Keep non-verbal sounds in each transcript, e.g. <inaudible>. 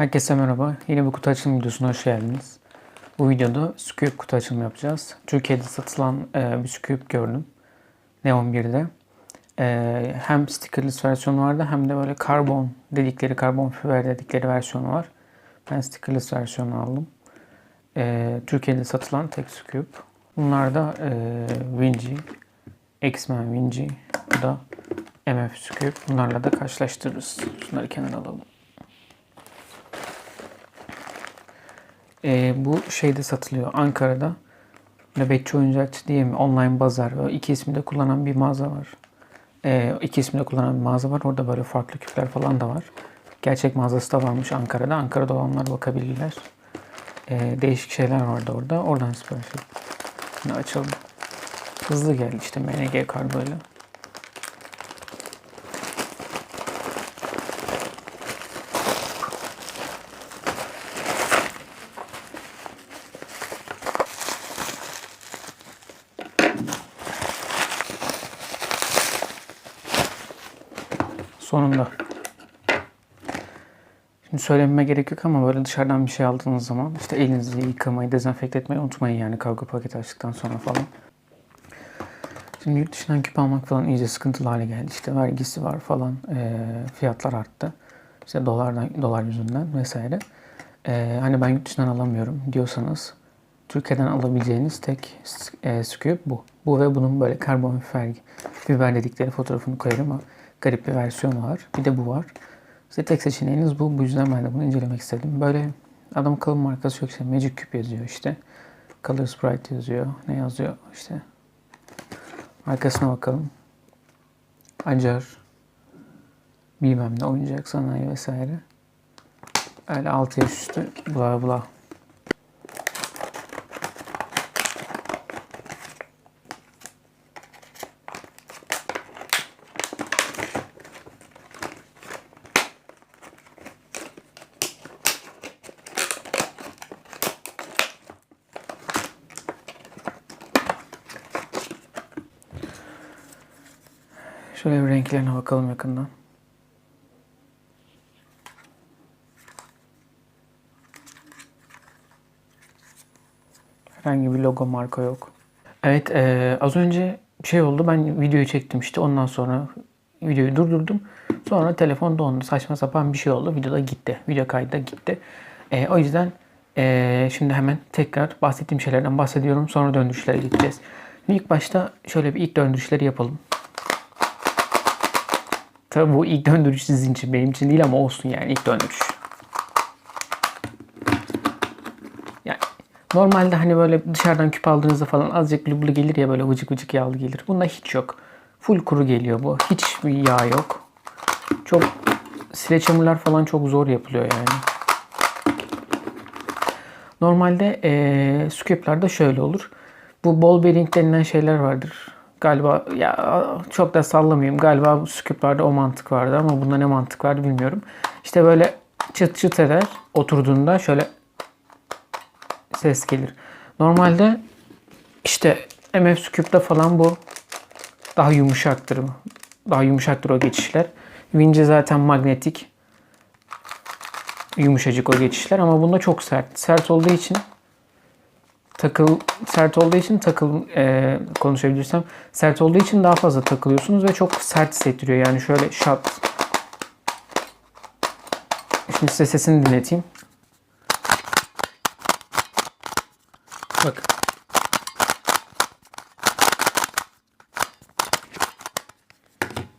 Herkese merhaba. Yeni bir kutu açılım videosuna hoş geldiniz. Bu videoda Scoop kutu açılımı yapacağız. Türkiye'de satılan e, bir Scoop gördüm. Neon 1'de. E, hem stickerless versiyonu vardı hem de böyle karbon dedikleri, karbon fiber dedikleri versiyonu var. Ben stickerless versiyonu aldım. E, Türkiye'de satılan tek Scoop. Bunlar da e, Wingy, X-Men Wingy, bu da MF Scoop. Bunlarla da karşılaştırırız. Şunları kenara alalım. Ee, bu şeyde satılıyor Ankara'da. Nöbetçi Oyuncakçı diye mi? Online Bazar. Böyle iki ismi de kullanan bir mağaza var. Ee, iki ismi de kullanan bir mağaza var. Orada böyle farklı küpler falan da var. Gerçek mağazası da varmış Ankara'da. Ankara'da olanlar bakabilirler. Ee, değişik şeyler vardı orada. Oradan sipariş ettim. Açalım. Hızlı geldi işte MNG kargoyla. Sonunda. Şimdi söylememe gerek yok ama böyle dışarıdan bir şey aldığınız zaman işte elinizi yıkamayı, dezenfekte etmeyi unutmayın yani kargo paketi açtıktan sonra falan. Şimdi yurt dışından küp almak falan iyice sıkıntılı hale geldi. İşte vergisi var falan, eee, fiyatlar arttı. İşte dolardan, dolar yüzünden vesaire. Eee, hani ben yurt dışından alamıyorum diyorsanız Türkiye'den alabileceğiniz tek e, Scoop bu. Bu ve bunun böyle karbon fiber, fiber dedikleri fotoğrafını koyarım ama garip bir versiyonu var. Bir de bu var. İşte tek seçeneğiniz bu. Bu yüzden ben de bunu incelemek istedim. Böyle adam kalın markası yok işte. Magic Cube yazıyor işte. Color Sprite yazıyor. Ne yazıyor işte. Arkasına bakalım. Acar. Bilmem ne oyuncak sanayi vesaire. Öyle 6 yaş üstü bla bla. Şöyle bir renklerine bakalım yakından. Herhangi bir logo marka yok. Evet eee, az önce şey oldu. Ben videoyu çektim işte. Ondan sonra videoyu durdurdum. Sonra telefon dondu. Saçma sapan bir şey oldu. Videoda gitti. Video kaydı da gitti. Eee, o yüzden eee, şimdi hemen tekrar bahsettiğim şeylerden bahsediyorum. Sonra döndürüşlere gideceğiz. Şimdi ilk başta şöyle bir ilk döndürüşleri yapalım. Tabii bu ilk döndürüş sizin için benim için değil ama olsun yani ilk döndürüş. Yani normalde hani böyle dışarıdan küp aldığınızda falan azıcık blublu gelir ya böyle vıcık vıcık yağlı gelir. Bunda hiç yok. Full kuru geliyor bu. Hiçbir yağ yok. Çok sileç hamurlar falan çok zor yapılıyor yani. Normalde eee Scoop'larda şöyle olur. Bu ball bearing denilen şeyler vardır. Galiba ya çok da sallamayayım. Galiba bu Scoop'larda o mantık vardı ama bunda ne mantık vardı bilmiyorum. İşte böyle çıt çıt eder. Oturduğunda şöyle ses gelir. Normalde işte MF Scoop'da falan bu daha yumuşaktır. Daha yumuşaktır o geçişler. Wince zaten magnetik. Yumuşacık o geçişler ama bunda çok sert. Sert olduğu için takıl sert olduğu için takıl e, konuşabilirsem sert olduğu için daha fazla takılıyorsunuz ve çok sert hissettiriyor. Yani şöyle şat. Şimdi size sesini dinleteyim. Bak.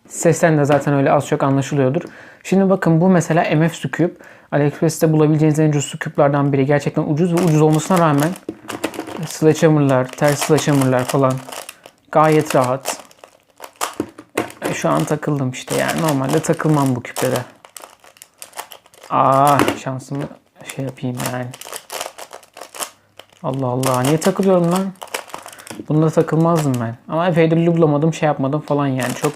Sesten de zaten öyle az çok anlaşılıyordur. Şimdi bakın bu mesela MF Scoop. AliExpress'te bulabileceğiniz en ucuz Scoop'lardan biri. Gerçekten ucuz ve ucuz olmasına rağmen sledgehammer'lar, ters sledgehammer'lar falan gayet rahat. E, Şu an takıldım işte yani normalde takılmam bu küplere. Aa şansımı şey yapayım yani. Allah Allah niye takılıyorum lan? Bunda takılmazdım ben. Ama epeydir lublamadım şey yapmadım falan yani çok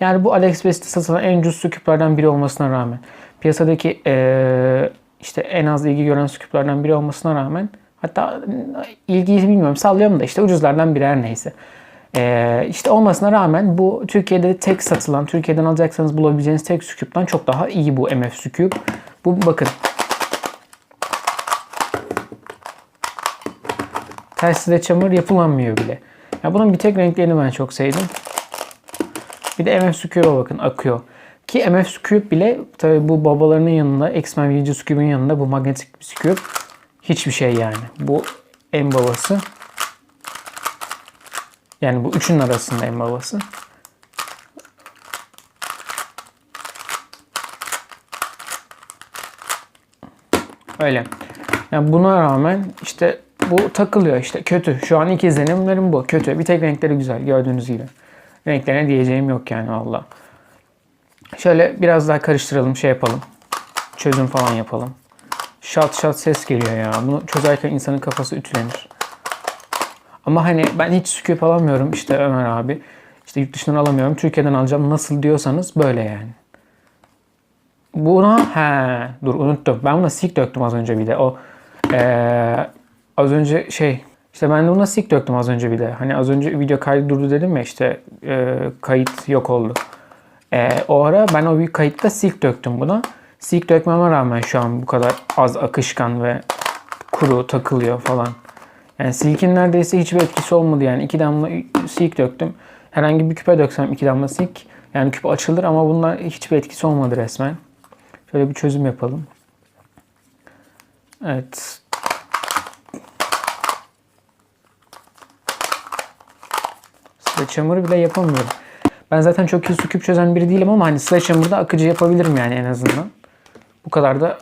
Yani bu AliExpress'te satılan en ucuz küplerden biri olmasına rağmen piyasadaki eee, işte en az ilgi gören su küplerden biri olmasına rağmen hatta ilgiyi bilmiyorum sallıyorum da işte ucuzlardan biri her neyse. Ee, işte olmasına rağmen bu Türkiye'de tek satılan, Türkiye'den alacaksanız bulabileceğiniz tek Scoop'tan çok daha iyi bu MF Scoop. Bu bakın. Terside çamur yapılamıyor bile. Ya bunun bir tek renklerini ben çok sevdim. Bir de MF Scoop'a bakın akıyor. Ki MF Scoop bile tabi bu babalarının yanında X-Men Vici Scoop'un yanında bu magnetik bir Scoop hiçbir şey yani. Bu en babası. Yani bu üçünün arasında en babası. Öyle. Yani buna rağmen işte bu takılıyor işte kötü. Şu an ilk izlenimlerim bu. Kötü. Bir tek renkleri güzel gördüğünüz gibi. Renklerine diyeceğim yok yani valla. Şöyle biraz daha karıştıralım şey yapalım. Çözüm falan yapalım. Şat şat ses geliyor ya. Bunu çözerken insanın kafası ütülenir. Ama hani ben hiç scoop alamıyorum işte Ömer abi. İşte yurt dışından alamıyorum. Türkiye'den alacağım. Nasıl diyorsanız böyle yani. Buna he dur unuttum. Ben buna sik döktüm az önce bir de. O ee, az önce şey işte ben de buna sik döktüm az önce bir de. Hani az önce video kaydı durdu dedim ya işte e, kayıt yok oldu. E, o ara ben o bir kayıtta silk döktüm buna. Silk dökmeme rağmen şu an bu kadar az akışkan ve kuru takılıyor falan. Yani silkin neredeyse hiçbir etkisi olmadı yani. iki damla silk döktüm. Herhangi bir küpe döksem iki damla silk. Yani küpe açılır ama bunlar hiçbir etkisi olmadı resmen. Şöyle bir çözüm yapalım. Evet. Sledgehammer'ı bile yapamıyorum. Ben zaten çok iyi su küp çözen biri değilim ama hani Sledgehammer'da akıcı yapabilirim yani en azından. Bu kadar da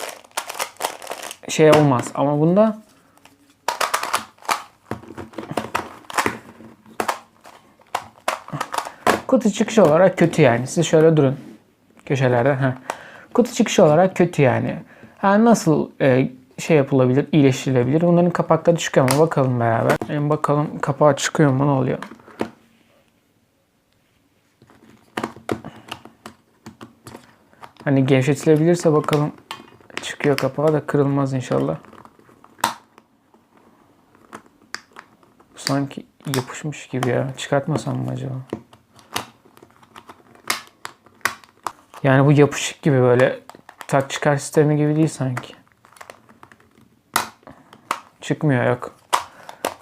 şey olmaz. Ama bunda kutu çıkışı olarak kötü yani. Siz şöyle durun. Köşelerde. Heh. Kutu çıkışı olarak kötü yani. Ha, nasıl e, şey yapılabilir, iyileştirilebilir? Bunların kapakları çıkıyor mu? Bakalım beraber. Yani bakalım kapağı çıkıyor mu? Ne oluyor? Hani gevşetilebilirse bakalım çıkıyor kapağı da kırılmaz inşallah. Bu sanki yapışmış gibi ya. Çıkartmasam mı acaba? Yani bu yapışık gibi böyle tak çıkar sistemi gibi değil sanki. Çıkmıyor yok.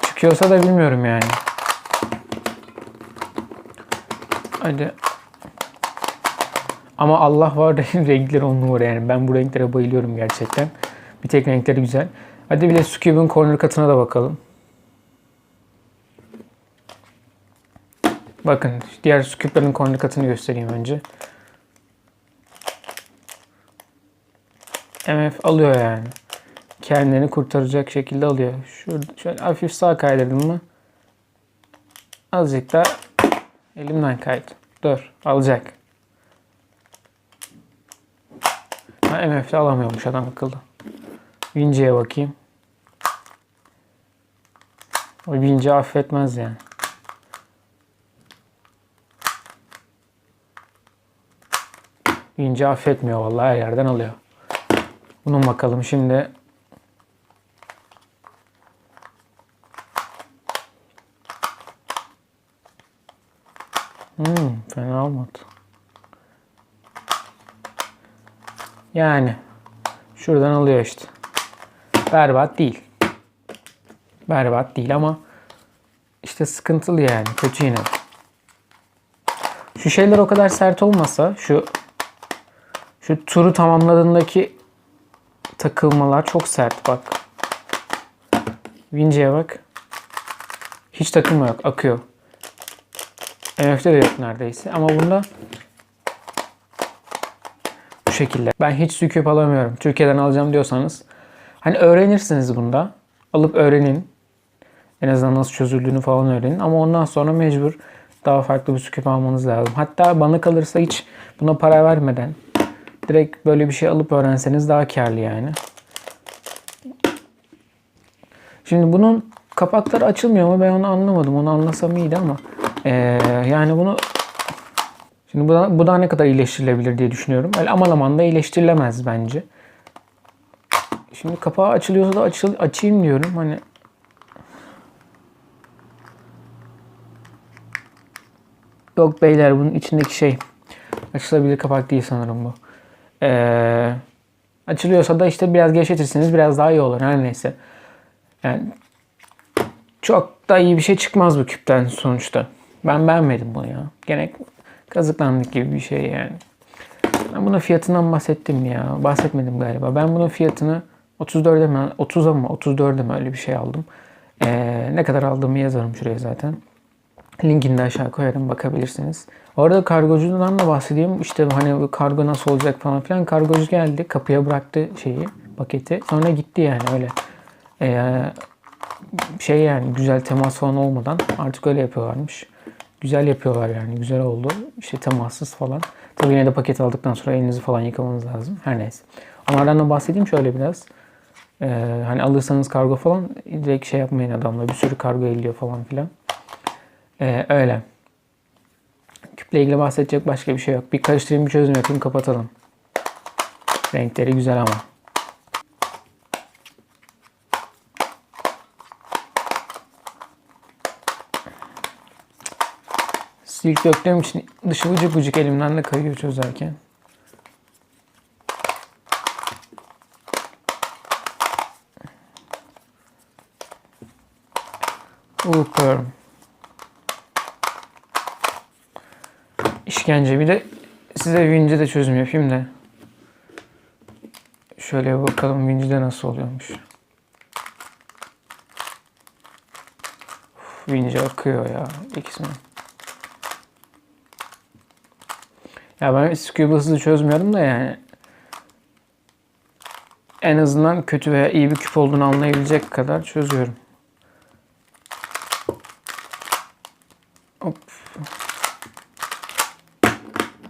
Çıkıyorsa da bilmiyorum yani. Hadi. Ama Allah var <laughs> renkleri on numara yani. Ben bu renklere bayılıyorum gerçekten. Bir tek renkleri güzel. Hadi bir de Scube'un corner katına da bakalım. Bakın diğer Scube'ların corner katını göstereyim önce. MF alıyor yani. Kendini kurtaracak şekilde alıyor. Şurada şöyle hafif sağ kaydırdım mı? Azıcık da elimden kaydı. Dur alacak. Ha, MF'de alamıyormuş adam akıllı. Vinci'ye bakayım. O Vinci affetmez yani. Vinci affetmiyor vallahi her yerden alıyor. Bunun bakalım şimdi. Hmm, fena olmadı. Yani şuradan alıyor işte. Berbat değil. Berbat değil ama işte sıkıntılı yani. Kötü yine. Şu şeyler o kadar sert olmasa şu şu turu tamamladığındaki takılmalar çok sert bak. Vinci'ye bak. Hiç takılma yok. Akıyor. MF'de de yok neredeyse. Ama bunda bu şekilde. Ben hiç süküp alamıyorum. Türkiye'den alacağım diyorsanız. Hani öğrenirsiniz bunda. Alıp öğrenin. En azından nasıl çözüldüğünü falan öğrenin. Ama ondan sonra mecbur daha farklı bir süküp almanız lazım. Hatta bana kalırsa hiç buna para vermeden direkt böyle bir şey alıp öğrenseniz daha karlı yani. Şimdi bunun kapakları açılmıyor mu ben onu anlamadım. Onu anlasam iyiydi ama ee, yani bunu şimdi bu da, bu da ne kadar iyileştirilebilir diye düşünüyorum. Öyle aman aman da iyileştirilemez bence. Şimdi kapağı açılıyorsa da açıl, açayım diyorum. Hani Yok beyler bunun içindeki şey açılabilir kapak değil sanırım bu. Ee, açılıyorsa da işte biraz gevşetirseniz biraz daha iyi olur her neyse. Yani çok da iyi bir şey çıkmaz bu küpten sonuçta. Ben beğenmedim bunu ya. Gene kazıklandık gibi bir şey yani. Ben bunun fiyatından bahsettim ya. Bahsetmedim galiba. Ben bunun fiyatını 34'e mi, 30'a mı, 34'e mi öyle bir şey aldım. Ee, ne kadar aldığımı yazarım şuraya zaten. Linkini de aşağı koyarım bakabilirsiniz. Orada kargocudan da bahsedeyim. İşte hani kargo nasıl olacak falan filan. Kargocu geldi kapıya bıraktı şeyi paketi. Sonra gitti yani öyle. Ee, şey yani güzel temas falan olmadan artık öyle yapıyorlarmış. Güzel yapıyorlar yani güzel oldu. İşte temassız falan. Tabii yine de paket aldıktan sonra elinizi falan yıkamanız lazım. Her neyse. Onlardan da bahsedeyim şöyle biraz. Ee, hani alırsanız kargo falan direkt şey yapmayın adamla. Bir sürü kargo eliyor falan filan. Ee, öyle. Küple ilgili bahsedecek başka bir şey yok. Bir karıştırayım bir çözüm yapayım kapatalım. Renkleri güzel ama. Silk döktüğüm için dışı vıcık vıcık elimden de kayıyor çözerken. Uykuyorum. İşkence bir de size vinci de çözüm yapayım da. Şöyle bakalım vinci de nasıl oluyormuş. Vinci akıyor ya ikisini. Ya ben Scuba hızlı çözmüyorum da yani. En azından kötü veya iyi bir küp olduğunu anlayabilecek kadar çözüyorum. Hop.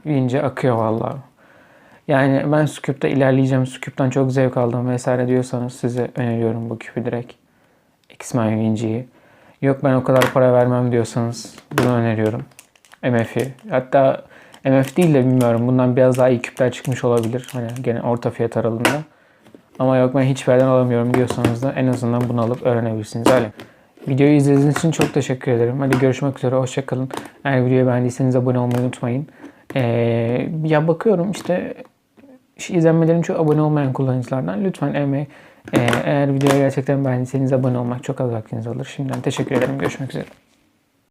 Vinci akıyor vallahi. Yani ben Scoop'ta ilerleyeceğim. Scoop'tan çok zevk aldım vesaire diyorsanız size öneriyorum bu küpü direkt. X-Men Vinci'yi. Yok ben o kadar para vermem diyorsanız bunu öneriyorum. MF'i. Hatta MF değil de bilmiyorum. Bundan biraz daha iyi küpler çıkmış olabilir. Hani gene orta fiyat aralığında. Ama yok ben hiç verden alamıyorum diyorsanız da en azından bunu alıp öğrenebilirsiniz. Öyle. Videoyu izlediğiniz için çok teşekkür ederim. Hadi görüşmek üzere. Hoşçakalın. Eğer videoyu beğendiyseniz abone olmayı unutmayın. Ee, ya bakıyorum işte izlenmelerin çok abone olmayan kullanıcılardan lütfen emeği eğer videoyu gerçekten beğendiyseniz abone olmak çok az vaktinizi alır. Şimdiden teşekkür ederim. Görüşmek üzere.